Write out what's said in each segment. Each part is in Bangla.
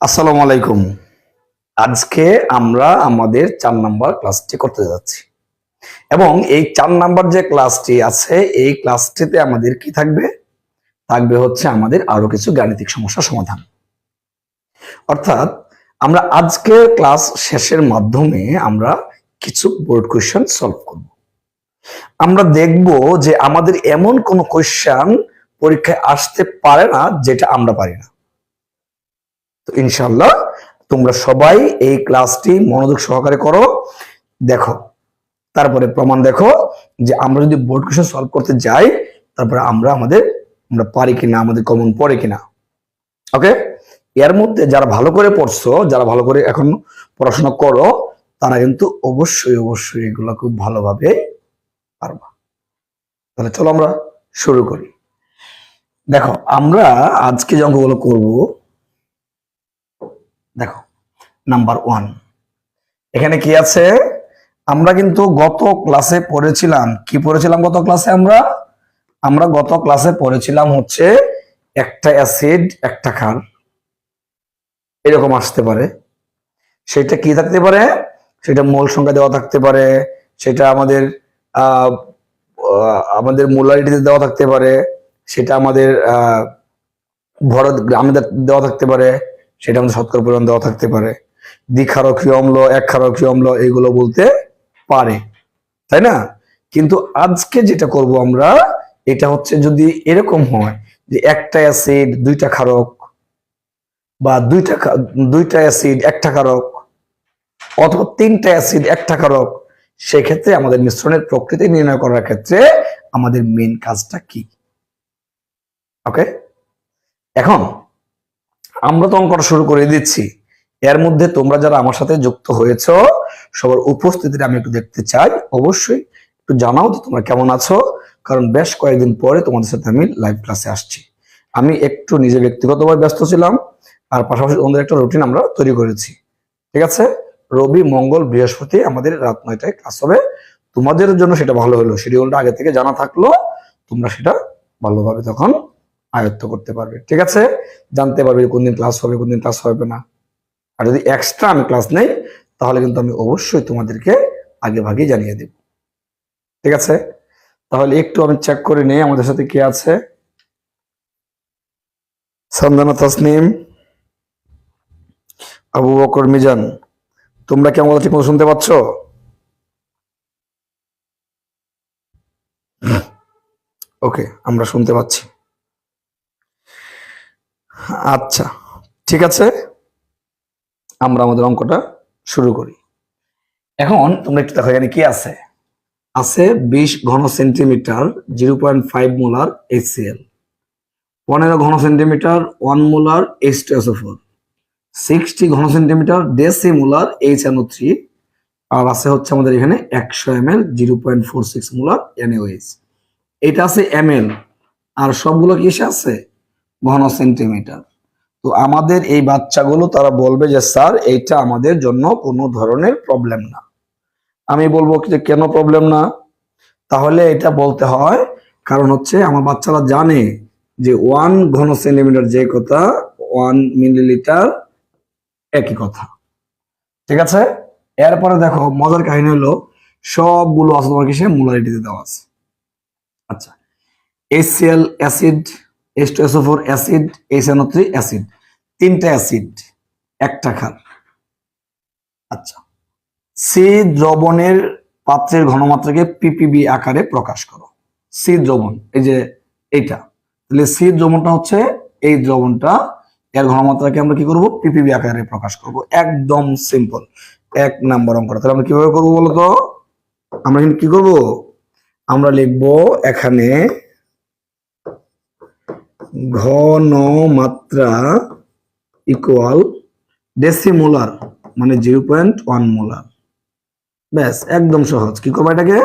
আসসালামু আলাইকুম। আজকে আমরা আমাদের চার নাম্বার ক্লাসটি করতে যাচ্ছি। এবং এই চার নাম্বার যে ক্লাসটি আছে, এই ক্লাসটিতে আমাদের কি থাকবে? থাকবে হচ্ছে আমাদের আরও কিছু গাণিতিক সমস্যা সমাধান। অর্থাৎ আমরা আজকের ক্লাস শেষের মাধ্যমে আমরা কিছু বোর্ড কোয়েশ্চেন সলভ করব। আমরা দেখব যে আমাদের এমন কোন কোয়েশ্চেন পরীক্ষায় আসতে পারে না যেটা আমরা পারি না। তো ইনশাল্লাহ তোমরা সবাই এই ক্লাসটি মনোযোগ সহকারে করো। দেখো, তারপরে প্রমাণ দেখো যে আমরা যদি বোর্ড কোয়েশ্চেন সলভ করতে যাই, তারপরে আমরা আমাদের, আমরা পারি কিনা, আমাদের কমন পড়ে কিনা। ওকে এর মধ্যে যারা ভালো করে পড়ছো, যারা ভালো করে এখন পড়াশোনা করো, তারা কিন্তু অবশ্যই অবশ্যই এগুলো খুব ভালোভাবে পারবা। তাহলে চলো আমরা শুরু করি। দেখো, আমরা আজকে যে অঙ্কগুলো করব দেখো নাম্বার ওয়ান এখানে কি আছে? আমরা কিন্তু গত ক্লাসে পড়েছিলাম। কি পড়েছিলাম গত ক্লাসে আমরা? আমরা গত ক্লাসে পড়েছিলাম হচ্ছে একটা অ্যাসিড একটা ক্ষার এরকম আসতে পারে। সেটা কি থাকতে পারে? সেটা মোল সংখ্যা দেওয়া থাকতে পারে। সেটা আমাদের আমাদের মোলারিটিতে দেওয়া থাকতে পারে। সেটা আমাদের আহ, ভর গ্রামে দেওয়া থাকতে পারে। সেটা আমাদের শতকরা পরিমাণ দেওয়া থাকতে পারে। দ্বিক্ষারকীয় অম্ল এক ক্ষারকীয় অম্ল, এগুলো বলতে পারে। তাই না? কিন্তু আজকে যেটা করব আমরা, এটা হচ্ছে যদি এরকম হয় যে একটা অ্যাসিড দুইটা ক্ষারক বা দুইটা দুইটা অ্যাসিড একটা ক্ষারক অথবা তিনটা অ্যাসিড একটা ক্ষারক, সেক্ষেত্রে আমাদের মিশ্রণের প্রকৃতি নির্ণয় করার ক্ষেত্রে আমাদের মেন কাজটা কি? ওকে এখন আমরা তো অঙ্কটা শুরু করে দিচ্ছি। এর মধ্যে তোমরা যারা আমার সাথে যুক্ত হয়েছ, সবার উপস্থিতিটা আমি একটু দেখতে চাই। অবশ্যই একটু জানাও যে তোমরা কেমন আছো, কারণ বেশ কয়েকদিন পরে তোমাদের সাথে আমি লাইভ ক্লাসে আসছি। আমি একটু নিজে ব্যক্তিগতভাবে ব্যস্ত ছিলাম, আর পাশাপাশি তোমাদের একটা রুটিন আমরা তৈরি করেছি। ঠিক আছে? রবি, মঙ্গল, বৃহস্পতি আমাদের রাত নয়টায় ক্লাস হবে। তোমাদের জন্য সেটা ভালো হলো। শিডিউলটা আগে থেকে জানা থাকল, তোমরা সেটা ভালোভাবে তখন আয়ত্ত করতে পারবে। ঠিক আছে? জানতে পারবে কোন দিন ক্লাস হবে কোন দিন ক্লাস হবে না। আর যদি এক্সট্রা আমি ক্লাস নেই, তাহলে কিন্তু আমি অবশ্যই তোমাদেরকে আগে ভাগে জানিয়ে দেব। ঠিক আছে? তাহলে একটু আমি চেক করে নেই, আমাদের সাথে কে আছে? সন্দানা তাসনিম। আবু বকর মিজান, তোমরা কি আমাদের ঠিক মতো শুনতে পাচ্ছ? ওকে, আমরা শুনতে পাচ্ছি। আচ্ছা ঠিক আছে? আমরা আমাদের অঙ্কটা শুরু করি। এখন তোমরা একটু দেখো এখানে কি আছে? আছে বিশ ঘন centimetre zero point five molar HCl পনেরো ঘন centimetre one molar H two four sixty ঘন centimetre deci molar H NO three, আর আছে হচ্ছে আমাদের এখানে একশো M L, zero point four six molar NaOH এটা আছে এম এল, আর সবগুলো কিসে আছে? ঘন সেন্টিমিটার তো আমাদের এই বাচ্চাগুলো তারা বলবে যে, স্যার, এইটা আমাদের জন্য কোনো ধরনের প্রবলেম না। আমি বলব যে, কেন প্রবলেম না? তাহলে এটা বলতে হয়, কারণ হচ্ছে আমার বাচ্চারা জানে যে ওয়ান ঘন সেন্টিমিটার যে কথা ওয়ান মিলিলিটার একই কথা। ঠিক আছে? এরপরে দেখো, মজার কাহিনী হলো, সবগুলো আছে তোমার কিসে? মোলারিটিতে দেওয়া আছে। আচ্ছা HCl acid H two SO four acid H three acid তিনটা অ্যাসিড একটা ক্ষার আচ্ছা। সি দ্রবণের পাত্রের ঘনমাত্রাকে পিপিবি আকারে প্রকাশ করো। সি দ্রবণ, এই যে এইটা। তাহলে সি দ্রবণটা হচ্ছে এই দ্রবণটা, এর ঘনমাত্রাকে আমরা কি করব? পিপিবি আকারে প্রকাশ করব। একদম সিম্পল। এক নাম্বার অঙ্কটা তাহলে আমরা কীভাবে করব বলতো? আমরা কিন্তু কি করব? আমরা লিখব এখানে ঘন মাত্রা ইকুয়াল ডেসিমোলার মানে জিরো পয়েন্ট ওয়ান মোলার ব্যাস, একদম সহজ। কি করব এটাকে?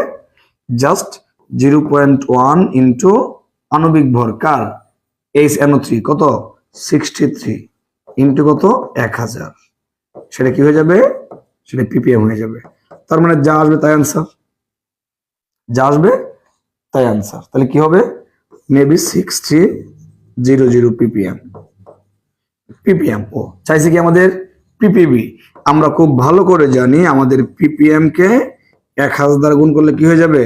Just zero point one into আণবিক ভর কার? এইচ এনও থ্রি কত? সিক্সটি থ্রি ইন্টু কত? এক হাজার। সেটা কি হয়ে যাবে? সেটা পিপিএম হয়ে যাবে। তার মানে যা আসবে তাই আনসার যা আসবে তাই আনসার তাহলে কি হবে? Maybe six three zero zero PPM. PPM, ও, চাইছে কি আমাদের পিপিবি? আমরা খুব ভালো করে জানি আমাদের পিপিএম কে এক হাজার গুণ করলে কি হয়ে যাবে?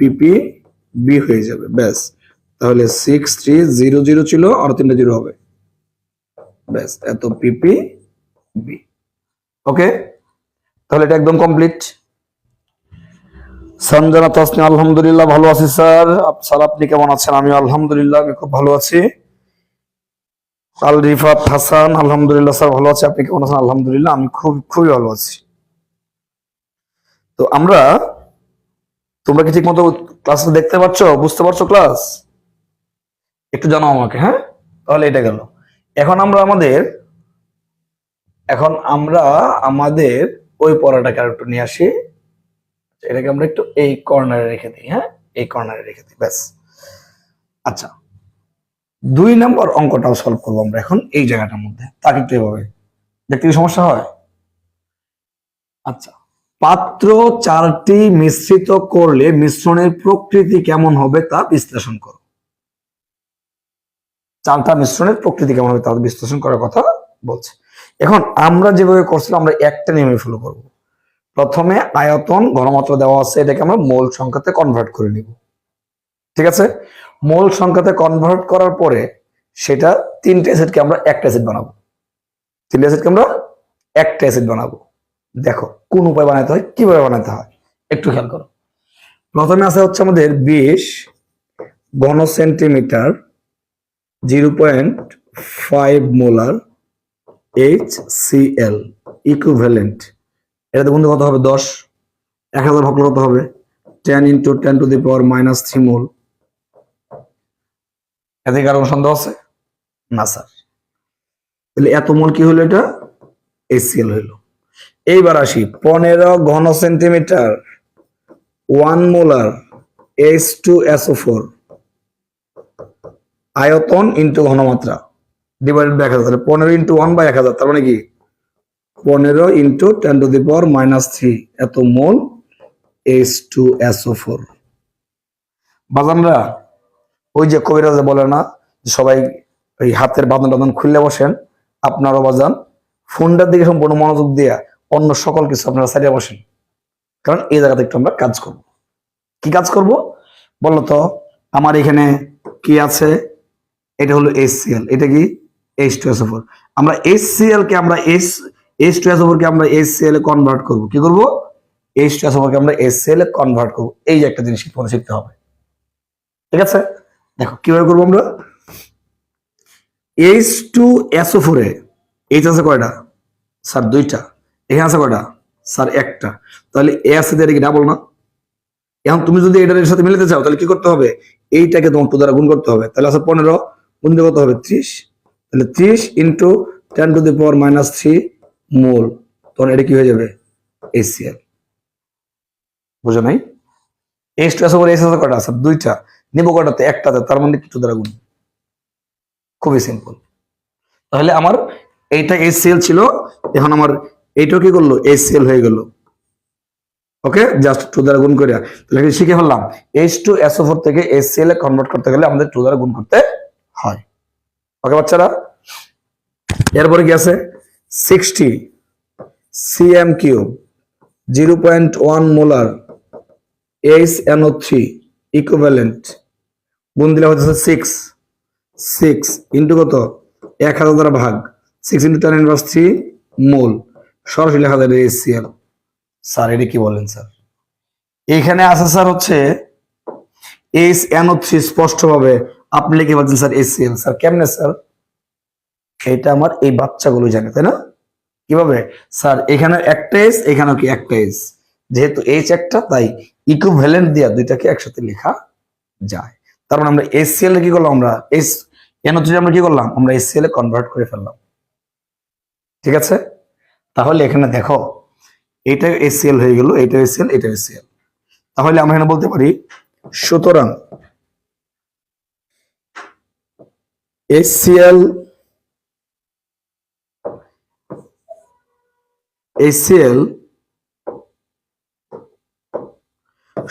পিপি বি হয়ে যাবে, ব্যাস। তাহলে সিক্স থ্রি জিরো জিরো ছিল, আর তিনটা জিরো হবে। ব্যাস, এত পিপি বি ওকে? তাহলে এটা একদম কমপ্লিট সঞ্জনা তসনি আলহামদুলিল্লাহ ভালো আছি, স্যার। স্যার, আপনি কেমন আছেন? আমি আলহামদুলিল্লাহ, আমি খুব ভালো আছি। আল রিফাত হাসান, আলহামদুলিল্লাহ, স্যার, ভালো আছি। আপনি কেমন আছেন? আলহামদুলিল্লাহ, আমি খুব, খুবই ভালো আছি। তো আমরা, তোমরা কি ঠিক মতো ক্লাস দেখতে পাচ্ছ, বুঝতে পারছ ক্লাস? একটু জানাও আমাকে হ্যাঁ? তাহলে এটা গেল। এখন আমরা আমাদের, এখন আমরা আমাদের ওই পড়াটাকে আর একটু নিয়ে আসি। এটাকে আমরা একটু এই কর্নারে রেখে দিই হ্যাঁ? এই কর্নারে রেখে দিই, ব্যাস। আচ্ছা দুই নম্বর অঙ্কটাও সলভ করব আমরা এখন এই জায়গাটার মধ্যে, তাকে একটু এভাবে। দেখতে সমস্যা হয়? আচ্ছা পাত্র চারটি মিশ্রিত করলে মিশ্রণের প্রকৃতি কেমন হবে তা বিশ্লেষণ করো। চারটা মিশ্রণের প্রকৃতি কেমন হবে তা বিশ্লেষণ করার কথা বলছে। এখন আমরা যেভাবে করছিলাম, আমরা একটা নিয়মে ফলো করব। প্রথমে আয়তন ঘনমাত্রা দেওয়া আছে, এটাকে আমরা মোল সংখ্যাতে কনভার্ট করে নিব। ঠিক আছে? মোল সংখ্যাতে কনভার্ট করার পরে সেটা তিনটে অ্যাসিডকে আমরা একটা অ্যাসিড বানাবো। তিনটে অ্যাসিডকে আমরা একটা অ্যাসিড বানাবো। দেখো, কোন উপায় বানাতে হয়, কীভাবে বানাতে হয়, একটু খেয়াল করো। প্রথমে আছে হচ্ছে আমাদের বিশ ঘন centimetre zero point five molar H C L equivalent এটাতে বন্ধু কত হবে? দশ। এক হাজার করলে কত হবে? Ten into ten to the power minus three mole এতে কারণ সন্দেহ আছে? না স্যার। তাহলে এত মোল কি হলো এটা? এসিএল হইল এইবার আসি পনেরো ঘন centimetre one molar H two SO four আয়তন ইন্টু ঘনমাত্রা ডিভাইডেড বাই এক হাজার তাহলে পনেরো ইন্টু ওয়ান বাই এক হাজার তার মানে কি? পনেরো into ten to the power minus three এত mole H two SO four বাজানরা, ওই যে কবিরাজে বলে না সবাই ওই হাতের বাঁধন টাদন খুললে বসেন? আপনারও বাজান, ফোনটার দিকে সম্পূর্ণ মনোযোগ দিয়ে অন্য সকল কিছু আপনারা সাইডে বসেন। কারণ এই জায়গাতে একটু আমরা কাজ করব। কি কাজ করব? বলো তো আমার এখানে কি আছে? এটা হলো এইচসিএল এটা কি? এইচ টু এস ফোর আমরা এইচসিএল কে আমরা এইচ এইচ টু এস ওভারকে আমরা এস এইচসিএল এ কনভার্ট করব। কি করব? এইচ টু ফোর কে আমরা এইচসিএল এ কনভার্ট করব। এই যে একটা জিনিস তোমাদের শিখতে হবে। ঠিক আছে? দেখো, কীভাবে করব আমরা? এইচ টু এসও ফোরে এইচ আছে কয়টা? স্যার, দুইটা। এখানে আছে কয়টা? স্যার, একটা। তাহলে এ আছে দিয়ে কি ডাবল না? এখন তুমি যদি এটার সাথে মিলাতে চাও, তাহলে কি করতে হবে? এইটাকে তোমার টু দ্বারা গুণ করতে হবে। তাহলে আছে পনেরো, গুণ দিয়ে কত হবে? ত্রিশ। তাহলে ত্রিশ into ten to the power minus three mole, তখন এটা কি হয়ে যাবে? এসিএল বুঝো নাই? এস টু আছে এইচ আছে কয়টা আছে? দুইটা। নিব কটাতে? একটাতে। তার মানে কি? টু দ্বারা গুণ। খুবই সিম্পল তাহলে আমার এইটা এসিএল ছিল, এখন আমার এইটাও কি করল? এসিএল হয়ে গেল। ওকে? জাস্ট টু দ্বারা গুণ করে তাহলে শিখে ফেললাম? এইচ টু এসও ফোর থেকে এসিএল এ কনভার্ট করতে গেলে আমাদের টু দ্বারা গুণ করতে হয়। ওকে বাচ্চারা? এরপরে কি আছে? Sixty CM cube zero point one molar H NO three equivalent গুণ দিলে হচ্ছে সিক্স সিক্স ইন্টু কত? এক হাজার দ্বারা ভাগ। Six into ten inverse three mole সরাসরি লেখা যায় এসিএল স্যার, এটা কি বলেন স্যার? এখানে আছে স্যার হচ্ছে এইচ এনও থ্রি স্পষ্ট ভাবে আপনি লিখে পাচ্ছেন স্যার এসিএল স্যার, কেমনে স্যার? এটা আমার এই বাচ্চাগুলো জানে তাই না? কীভাবে? স্যার, এখানে একটা এস এখানেও কি একটা এস যেহেতু এইচ একটা, তাই ইকুভ্যালেন্ট দিয়া দুইটাকে একসাথে লেখা যায়। তার মানে আমরা এসসিএল কি করলাম আমরা? এস এন হচ্ছে আমরা কি করলাম? আমরা এসসিএল এ কনভার্ট করে ফেললাম। ঠিক আছে? তাহলে এখানে দেখো, এটা এসসিএল হয়ে গেল, এটা এসসিএল এটা এসসিএল তাহলে আমরা এখানে বলতে পারি, সুতরাং এসসিএল এসসিএল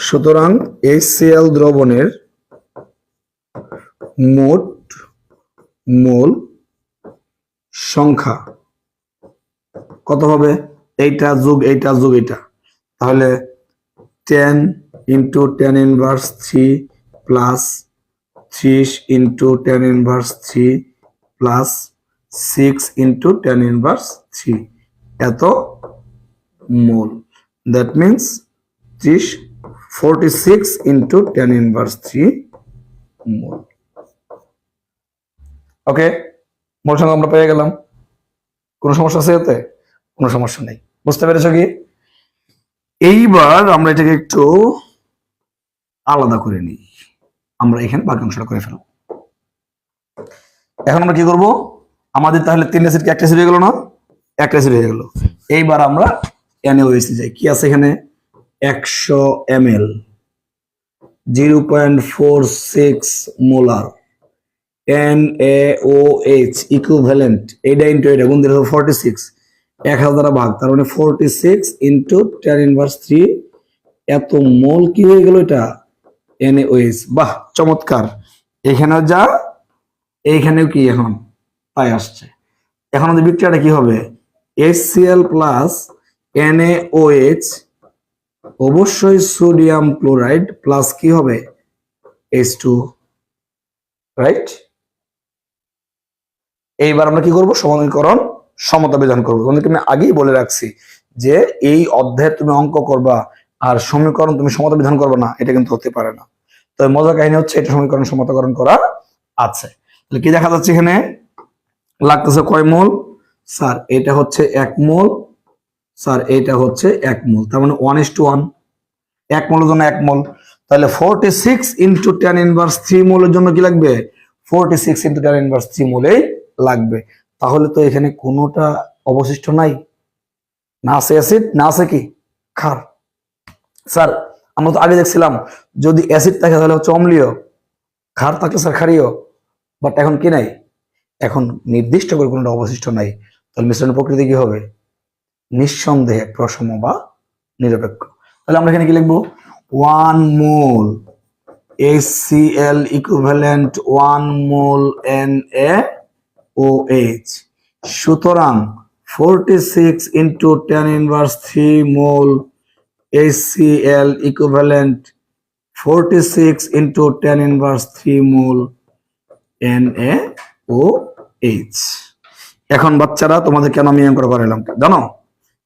সুতরাং এসসিএল দ্রবণের মোট মোল সংখ্যা কত হবে? এইটা যোগ এইটা যোগ, এইটা। তাহলে ten into ten inverse three plus ত্রিশ into ten inverse three plus six into ten inverse three এত মোল। দ্যাট মিনস ত্রিশ forty six into ten inverse three mole. Okay mole সঙ্গে আমরা পেয়ে গেলাম। কোনো সমস্যা আছে এতে? কোনো সমস্যা নেই। বুঝতে পেরেছ কি? এইবার আমরা এটাকে একটু আলাদা করে নিই। আমরা এখানে বাকি অংশটা করে ফেলব। এখন আমরা কি করব? আমাদের তাহলে তিন অ্যাসিড কি একটা অ্যাসিড হয়ে গেল না? অ্যাসিড হয়ে গেল। এইবার আমরা এনএওএসি যাই। কি আছে এখানে? একশো M L zero point four six molar. N A O H equivalent এইটা ইন্টু এটা, গুণ দিলে ফোরটি সিক্স এক হাজার ভাগ, তার মানে forty six into ten inverse three এত মোল কি হয়ে গেল এটা? এন এ ওএইচ বাহ, চমৎকার। এখানেও যা, এইখানেও কি এখন? তাই আসছে। এখন বিক্রিয়াটা কি হবে? HCl প্লাস NaOH অবশ্যই সোডিয়াম ক্লোরাইড প্লাস কি হবে? H2 রাইট এইবার আমরা কি করব? সমীকরণ সমতা বিধান করব। তোমাদেরকে আমি আগেই বলে রাখছি যে এই অধ্যায়ে তুমি অঙ্ক করবা আর সমীকরণ তুমি সমতা বিধান করবে না, এটা কিন্তু হতে পারে না। তো মজার কাহিনী হচ্ছে এটা সমীকরণ সমতাকরণ করা আছে। তাহলে কি দেখা যাচ্ছে এখানে? লাগতেছে কয় মোল? স্যার, এটা হচ্ছে এক মোল। স্যার, এটা হচ্ছে এক মোল। তার মানে ওয়ান ইস টু ওয়ান এক মোলের জন্য এক মোল। তাহলে forty six into ten inverse three মোলের জন্য কি লাগবে? Forty six into ten inverse three মোলেই লাগবে। তাহলে তো এখানে কোনোটা অবশিষ্ট নাই। না আছে অ্যাসিড না আছে কি? ক্ষার। স্যার, আমরা তো আগে দেখছিলাম, যদি অ্যাসিড থাকে তাহলে হচ্ছে অম্লীয়। ক্ষার থাকলে স্যার ক্ষারীয়। বাট এখন কি নাই? এখন নির্দিষ্ট করে কোনোটা অবশিষ্ট নাই। তাহলে মিশ্রণের প্রকৃতি কি হবে? নিঃসন্দেহে প্রসম বা নিরপেক্ষ। তাহলে আমরা এখানে কি লিখব? One mole HCl equivalent one mole N A O H সুতরাং forty six into ten inverse three mole HCl equivalent forty six into ten inverse three mole N A O H এখন বাচ্চারা তোমাদের কেন আমি অঙ্ক করালাম জানো?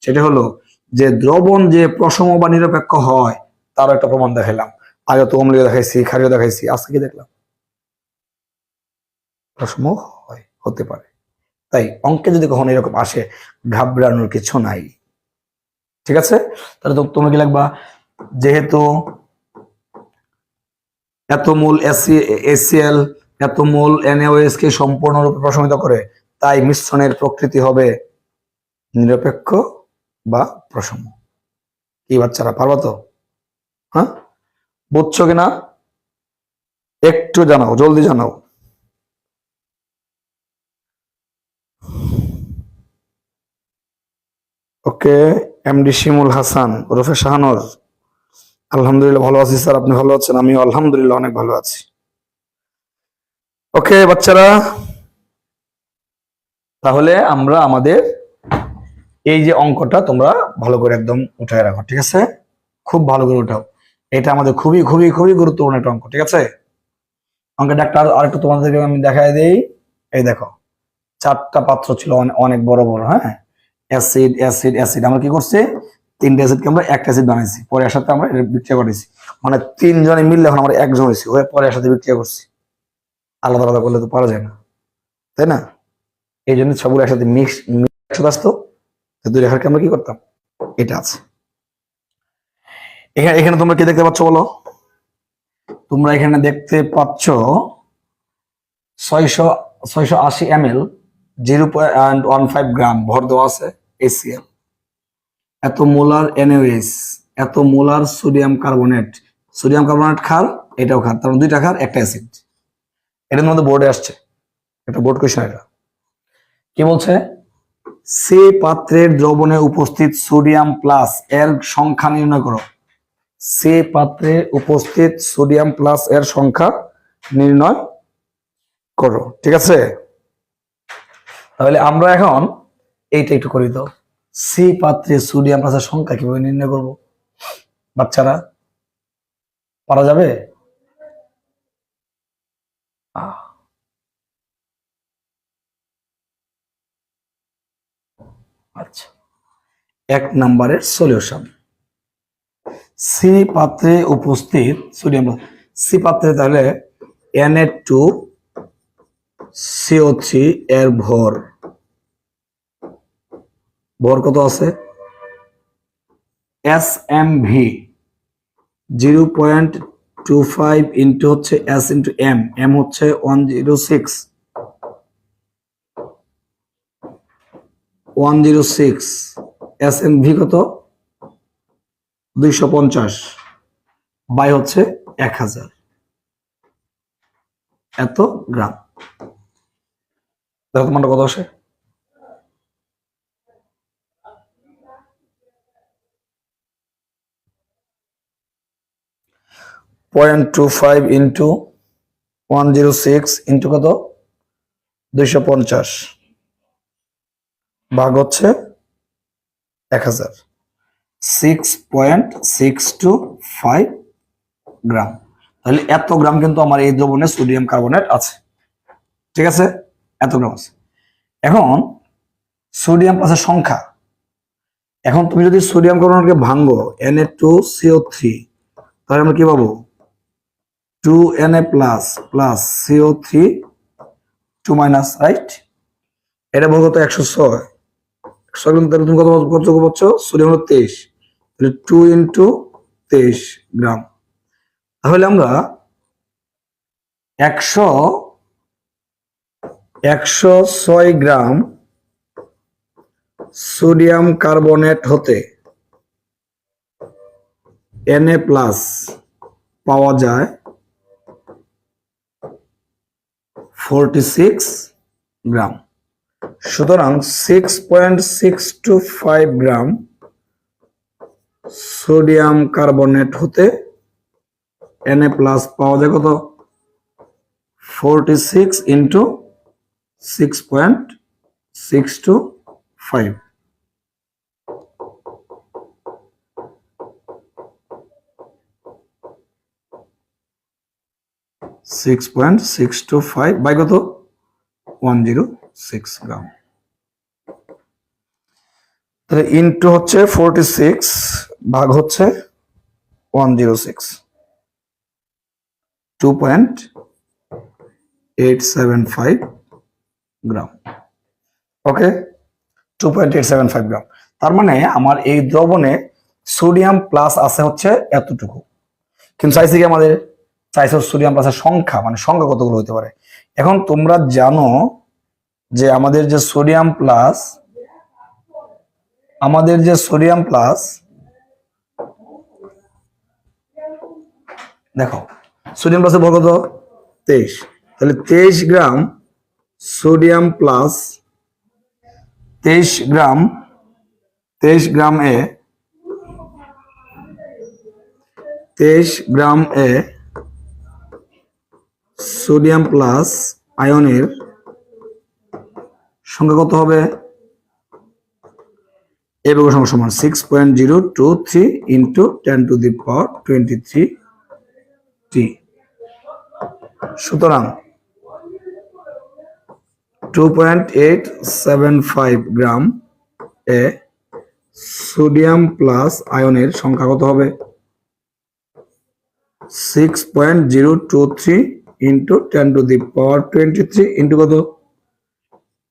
সেটা হলো যে দ্রবণ যে প্রসম বা নিরপেক্ষ হয় তার একটা প্রমাণ দেখাইলাম। আগে তো অম্লীয় দেখাইছি, ক্ষারীয় দেখাইছি, আজকে কি দেখলাম? প্রসম হয়, হতে পারে। তাই অঙ্কে যদি কখনো এরকম আসে, ঘাবড়ানোর কিছু নাই। ঠিক আছে? তাহলে তোমরা কি লাগবা যেহেতু এত মূল এসি, এসিএল এত মূল এনএওএস কে সম্পূর্ণরূপে প্রশমিত করে তাই মিশ্রণের প্রকৃতি হবে নিরপেক্ষ বা প্রসম কি বাচ্চারা, পারবা তো? হ্যাঁ? বুঝছ কিনা? একটু জানাও, জলদি জানাও। ওকে, এমডি শিমুল হাসান, ওরফে শাহানর। আলহামদুলিল্লাহ ভালো আছি স্যার, আপনি ভালো আছেন? আমি আলহামদুলিল্লাহ অনেক ভালো আছি। ওকে, বাচ্চারা তাহলে আমরা আমাদের এই যে অঙ্কটা তোমরা ভালো করে একদম উঠায় রাখো, ঠিক আছে? খুব ভালো করে উঠাও। এটা আমাদের খুবই খুবই খুবই গুরুত্বপূর্ণ একটা অঙ্ক, ঠিক আছে? অঙ্কটা একটা আর একটু তোমাদেরকে আমি দেখাই দেই। এই দেখো, চারটা পাত্র ছিল অনেক বড় বড় হ্যাঁ? Acid acid acid. আমরা কি করছি? তিনটে অ্যাসিডকে আমরা একটা অ্যাসিড বানাইছি পরে সাথে আমরা বিক্রিয়া করেছি। মানে তিনজনে মিললে এখন আমরা একজন হয়েছি, হয়ে পরে সাথে বিক্রিয়া করছি। আলাদা আলাদা করলে তো পারা যায় না। তাই না? এই জন্য সবগুলো একসাথে মিক্স আসতো। দুই রেখাকে আমরা কি করতাম? এটা আছে। এখানে এখানে তোমরা কি দেখতে পাচ্ছ বলো? তোমরা এখানে দেখতে পাচ্ছ ছয়শো ছয়শো আশি M L zero point one five gram ভর দেওয়া আছে এসিএল এত মোলার এনওএস এত molar sodium carbonate sodium carbonate খার, এটাও খার, তার মানে দুইটা খার, একটা অ্যাসিড এটার মধ্যে বোর্ডে আসছে। একটা বোর্ড কোয়েশ্চেন এটা। কি বলছে? সে পাত্রের দ্রবণে উপস্থিত সোডিয়াম প্লাস এর সংখ্যা নির্ণয় করো। সে পাত্রে উপস্থিত সোডিয়াম প্লাস এর সংখ্যা নির্ণয় করো ঠিক আছে? তাহলে আমরা এখন এইটা একটু করি তো সি পাত্রে সোডিয়াম প্লাসের সংখ্যা কীভাবে নির্ণয় করব? বাচ্চারা পারা যাবে? আহ। আচ্ছা। এক নম্বরের সলিউশন সি পাত্রে উপস্থিত সোডিয়াম সি পাত্রে তাহলে এন এ টু সিও এর ভর। ভর কত আছে? S M V zero point two five into হচ্ছে এস ইন্টু এম এম হচ্ছে one zero six one zero six S M V কত? দুইশো পঞ্চাশ। বাই হচ্ছে এক হাজার। এত গ্রাম। দেখো তোমারটা কত আসে? Point two five into one zero six into কত? দুইশো পঞ্চাশ। ভাগ হচ্ছে এক হাজার। Six point six two five gram তাহলে এত গ্রাম কিন্তু আমার এই দ্রবণে সোডিয়াম কার্বনেট আছে। ঠিক আছে? এত গ্রাম আছে। এখন সোডিয়াম প্লাসের সংখ্যা। এখন তুমি যদি সোডিয়াম কার্বনেটকে ভাঙ্গো N A two CO three তাহলে আমরা কি পাবো? Two N A plus plus CO three two minus right এটা বলতো একশো ছয়। তাহলে সোডিয়াম তেইশ। টু ইন্টু তেইশ গ্রাম। তাহলে আমরা একশো একশো ছয় গ্রাম সোডিয়াম কার্বনেট হতে এন প্লাস পাওয়া যায় ফোরটি সিক্স গ্রাম। সুতরাং six point six two five gram sodium carbonate হতে এন প্লাস পাওয়া যায় কত? Forty six into six point six two five six point six two five by কত? ওয়ান জিরো সিক্স গ্রাম তাহলে ইন্টু হচ্ছে ফোরটি সিক্স ভাগ হচ্ছে one zero six two point eight seven five gram okay two point eight seven five gram তার মানে আমার এই দ্রবণে সোডিয়াম প্লাস আছে হচ্ছে এতটুকু। কিন্তু চাইছে কি আমাদের চাইছে সোডিয়াম প্লাসের সংখ্যা মানে সংখ্যা কতগুলো হতে পারে? এখন তোমরা জানো যে আমাদের যে সোডিয়াম প্লাস, আমাদের যে সোডিয়াম প্লাস, দেখো, সোডিয়াম প্লাসের ভর কত? তেইশ। তাহলে তেইশ গ্রাম সোডিয়াম প্লাস তেইশ গ্রাম তেইশ গ্রাম এ, তেইশ গ্রাম এ সোডিয়াম প্লাস আয়নের সংখ্যা কত হবে এ বর্গ সংখ্যা সমান six point zero two three into ten to the power twenty three টি সুতরাং two point eight seven five gram এ সোডিয়াম প্লাস আয়নের সংখ্যা কত হবে six point zero two three into ten to the power twenty three into কত?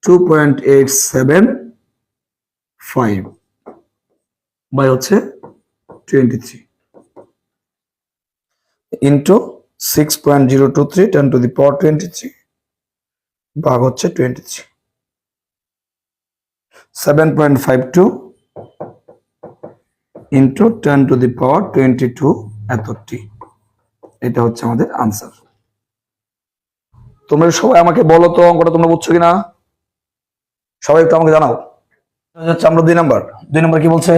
Two point eight seven five by হচ্ছে twenty three into six point zero two three ten to the power twenty three ভাগ হচ্ছে twenty three seven point five two into ten to the power twenty two এত এটা হচ্ছে আমাদের আনসার তোমরা সবাই আমাকে বলো তো অঙ্কটা তোমরা বুঝছ কিনা? সবাই একটু আমাকে জানাও। হচ্ছে আমরা দুই নাম্বার। দুই নাম্বার কি বলছে?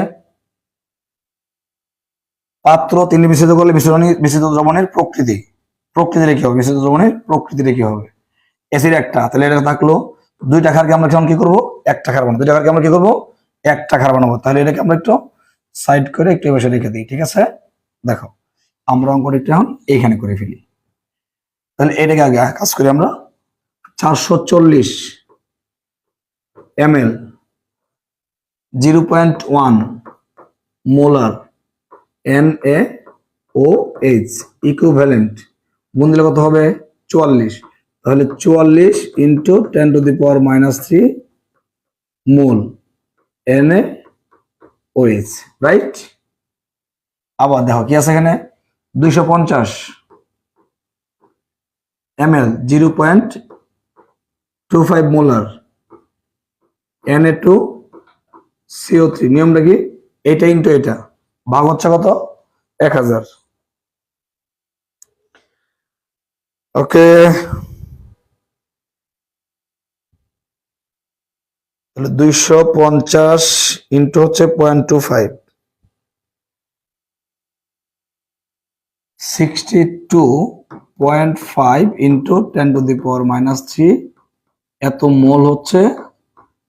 পাত্র তিনি বিশুদ্ধ করলে মিশ্রণী বিশুদ্ধ দ্রবণের প্রকৃতি। প্রকৃতিরে কি হবে? বিশুদ্ধ দ্রবণের প্রকৃতিরে কি হবে? এসির একটা। তাহলে এটা থাকল দুই টাকারকে আমরা কেমন কি করব? এক টাকার বানাবো। দুই টাকারকে আমরা কি করব? এক টাকার বানাবো। তাহলে এটাকে আমরা একটু সাইড করে একটু বসে রেখে দিই, ঠিক আছে? দেখো, আমরা অঙ্কটা একটু এখন এইখানে করে ফেলি। তাহলে এটাকে আগে কাজ করি আমরা। চারশো চল্লিশ। M L zero point one molar N A O H equivalent গুণ দিলে কত হবে? চুয়াল্লিশ। তাহলে চুয়াল্লিশ into ten to the power minus three mole N A O H right আবার দেখো কি আছে এখানে? দুইশো পঞ্চাশ। M L zero point two five molar N A two C O three নিয়মটা কি? এটা ইন্টু এটা। ভাগ হচ্ছে কত? এক হাজার। ওকে। তাহলে দুইশো পঞ্চাশ ইন্টু হচ্ছে point two five sixty two point five into ten to the power minus three এত মোল হচ্ছে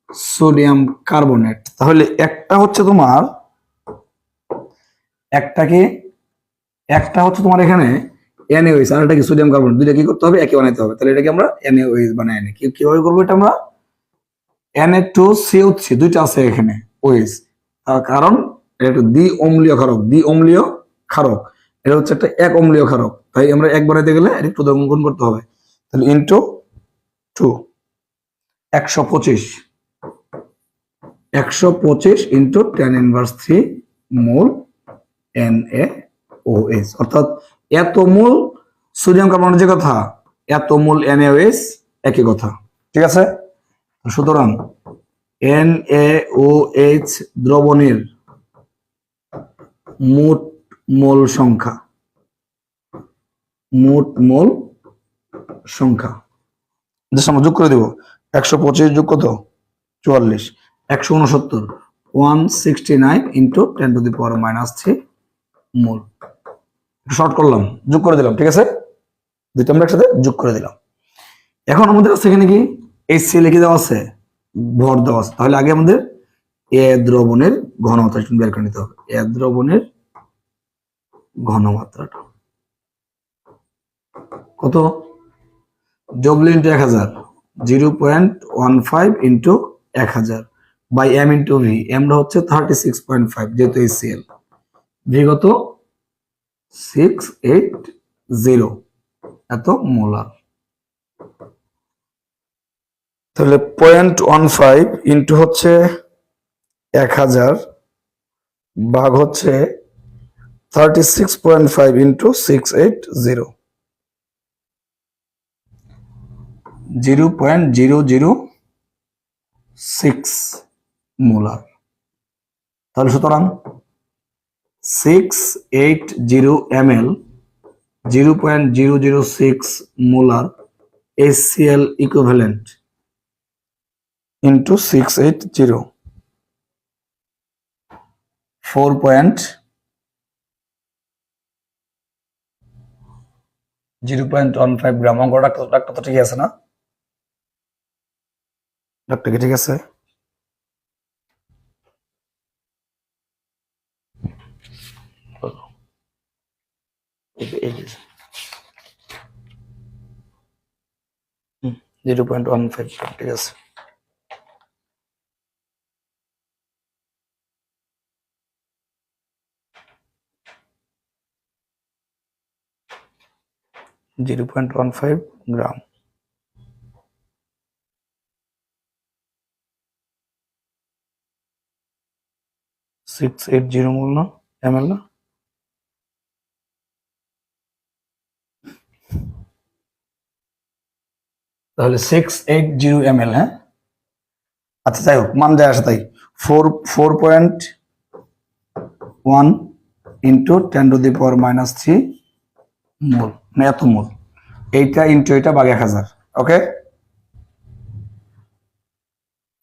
সোডিয়াম কার্বনেট। তাহলে একটা হচ্ছে তোমার একটা কি একটা হচ্ছে তোমার এখানে এনএওএইচ আর একটা কি সোডিয়াম কার্বনেট, দুইটা কি করতে হবে? একই বানাইতে হবে। তাহলে এটাকে আমরা এনএওএইচ বানাই আনি। কীভাবে করব এটা আমরা? এনএ টু সিও থ্রি দুইটা আছে এখানে ওএইচ তার কারণ এটা দ্বি অম্লীয় ক্ষারক দ্বি অম্লীয় ক্ষারক। এটা হচ্ছে একটা এক অম্লীয় ক্ষারক। তাই আমরা এক বানাইতে গেলে এটা একটু করতে হবে। তাহলে ইন্টু টু একশো পঁচিশ। একশো পঁচিশ into ten inverse three mole N A O S অর্থাৎ এত মূল সোডিয়াম কার্বনের যে কথা, এত মূল এন এস একই কথা। ঠিক আছে? সুতরাং এন এ ও এইচ দ্রবণের মোট মোল সংখ্যা, মোট মোল সংখ্যা। জাস্ট আমরা যোগ করে দেবো। একশো পঁচিশ যোগ কত? চুয়াল্লিশ। একশো উনসত্তর one sixty nine into ten to the power minus three mole short করলাম, যোগ করে দিলাম, ঠিক আছে? দুইটা আমরা একসাথে যোগ করে দিলাম। এখন আমাদের আছে এখানে কি? এই সি লিখে দেওয়া আছে? ভর দেওয়া আছে। তাহলে আগে আমাদের এ দ্রবণের ঘনমাত্রা বের করে নিতে হবে। এ দ্রবণের ঘনমাত্রাটা। কত? ডব্লিউ ইন্টু এক হাজার zero point one five into এক হাজার। বাই এম ইন্টু ভি এমটা হচ্ছে থার্টি সিক্স পয়েন্ট ফাইভ যেহেতু এসিএল ভি কত? সিক্স এইট জিরো এত মোলার তাহলে পয়েন্ট ওয়ান ফাইভ ইন্টু হচ্ছে এক হাজার ভাগ হচ্ছে thirty six point five into six eight zero zero point zero zero six molar. তাহলে সুতরাং six eight zero M L zero point zero zero six molar A C L equivalent into six eight zero four point zero point one five gram অঙ্ক ডাক্তার ঠিক আছে না? ডাক্তার ঠিক আছে? জিরো পয়েন্ট ওয়ান ফাইভ ঠিক আছে zero point one five gram six eight zero মূল না এম এল না তাহলে six eight zero M L হ্যাঁ? আচ্ছা যাই হোক, মান যায় আসে তাই। Four four point one into ten to the power minus three mole মানে এত মোল এইটা ইন্টু এটা বাঘ এক হাজার ওকে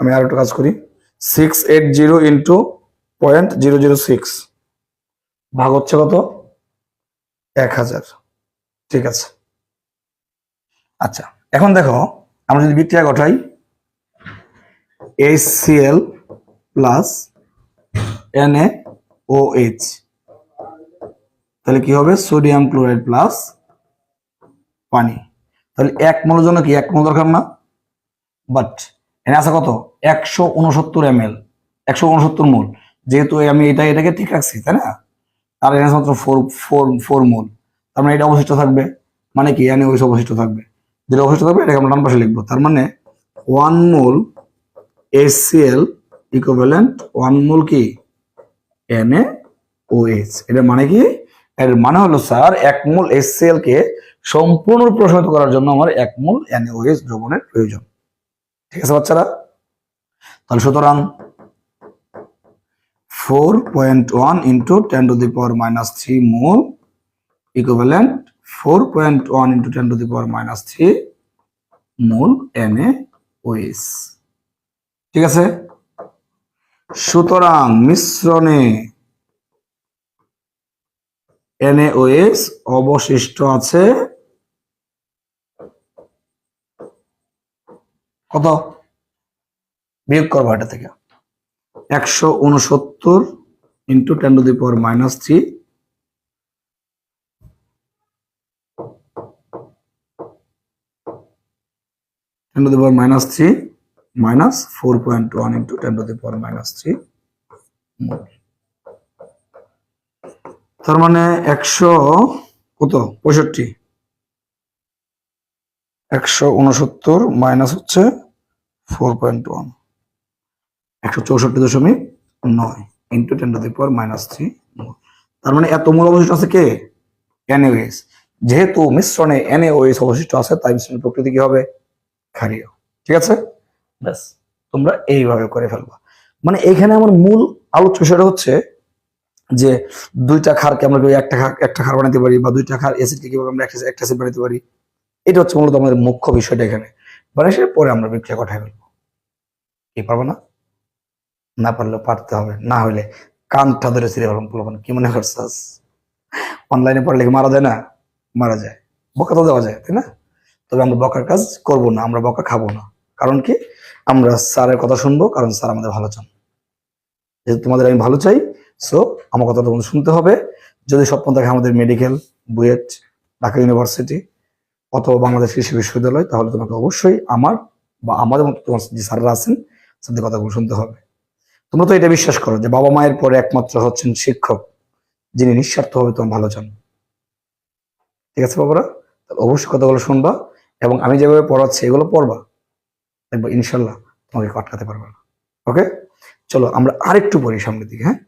আমি আর একটু কাজ করি। Six eight zero into point zero zero six ভাগ হচ্ছে কত? এক হাজার, ঠিক আছে। আচ্ছা এখন দেখো, আমরা যদি বিক্রিয়া ঘটাই H C L plus N A O H তাহলে কি হবে? সোডিয়াম ক্লোরাইড প্লাস পানি। তাহলে এক মোলের জন্য কি? এক মোল দরকার না? বাট এনে আছে কত? একশো উনসত্তর এম এল একশো উনসত্তর মোল। যেহেতু আমি এটা, এটাকে ঠিক রাখছি, তাই না? আর এনে মাত্র ফোর ফোর ফোর মোল। তার মানে এটা অবশিষ্ট থাকবে। মানে কি? এনে ওইস অবশিষ্ট থাকবে। যেটা অবশিষ্ট থাকবে এটাকে আমরা ডান পাশে লিখব। তার মানে one mole A C L equivalent one mole কি? এনএ ও এইচ এটার মানে কি? এর মানে হলো স্যার এক মোল এসিএল কে সম্পূর্ণ প্রসারিত করার জন্য আমার এক মোল এনএওএইচ দ্রবণের প্রয়োজন। ঠিক আছে বাচ্চারা? তাহলে সুতরাং four point one into ten to the power minus three mole equivalent four point one into ten to the power minus three mole N A O H ঠিক আছে? সুতরাং মিশ্রণে এনএওএস অবশিষ্ট আছে কত? বিয়োগ করব এটা থেকে। একশো উনসত্তর into ten to the power minus three ten to the power minus three minus four point one into ten to the power minus three তার মানে একশো কত? পঁয়ষট্টি। একশো উনসত্তর মাইনাস হচ্ছে ফোর পয়েন্ট ওয়ান একশো চৌষট্টি দশমিক নয় into ten to the power minus three তার মানে এত মূল অবশিষ্ট আছে কে? এনএওএস যেহেতু মিশ্রণে এনএওএস অবশিষ্ট আছে, তাই মিশ্রণের প্রকৃতি কি হবে? ক্ষারীয় ঠিক আছে? ব্যাস, তোমরা এইভাবে করে ফেলবা। মানে এইখানে আমার মূল আলোচ্য বিষয়টা হচ্ছে যে দুইটা খারকে আমরা একটা খার একটা খার বানাতে পারি বা দুইটা খার অ্যাসিডকে কীভাবে আমরা একটা একটা অ্যাসিড বানাতে পারি, এটা হচ্ছে মূলত আমাদের মুখ্য বিষয়টা এখানে। বানিয়ে পরে আমরা বিক্রিয়া কঠায় ফেলব? কি পারব না? না পারলে পারতে হবে, না হলে কানটা ধরে ছিঁড়ে ফেলাম বলব কি মনে করছাস? অনলাইনে পড়লে কি মারা যায় না? মারা যায়। বকা তো দেওয়া যায়, তাই না? তবে আমরা বকার কাজ করব না, আমরা বকা খাব না। কারণ কি? আমরা স্যারের কথা শুনব, কারণ স্যার আমাদের ভালো চান। যেহেতু তোমাদের আমি ভালো চাই সো আমার কথা তোমাদের শুনতে হবে। যদি স্বপ্ন থাকে আমাদের মেডিকেল বুয়েট, ঢাকা ইউনিভার্সিটি অথবা বাংলাদেশ কৃষি বিশ্ববিদ্যালয়, তাহলে তোমাকে অবশ্যই আমার বা আমাদের মতো তোমার যে স্যাররা আছেন তাদের কথাগুলো শুনতে হবে। তোমরা তো এটা বিশ্বাস করো যে বাবা মায়ের পরে একমাত্র হচ্ছেন শিক্ষক, যিনি নিঃস্বার্থভাবে তোমার ভালো চান। ঠিক আছে বাবারা? অবশ্যই কথাগুলো শুনবা। এবং আমি যেভাবে পড়াচ্ছি, এগুলো পড়বা। দেখব ইনশাল্লাহ তোমাকে কটকাতে পারবে না। ওকে চলো, আমরা আরেকটু পড়ি সামনের দিকে হ্যাঁ?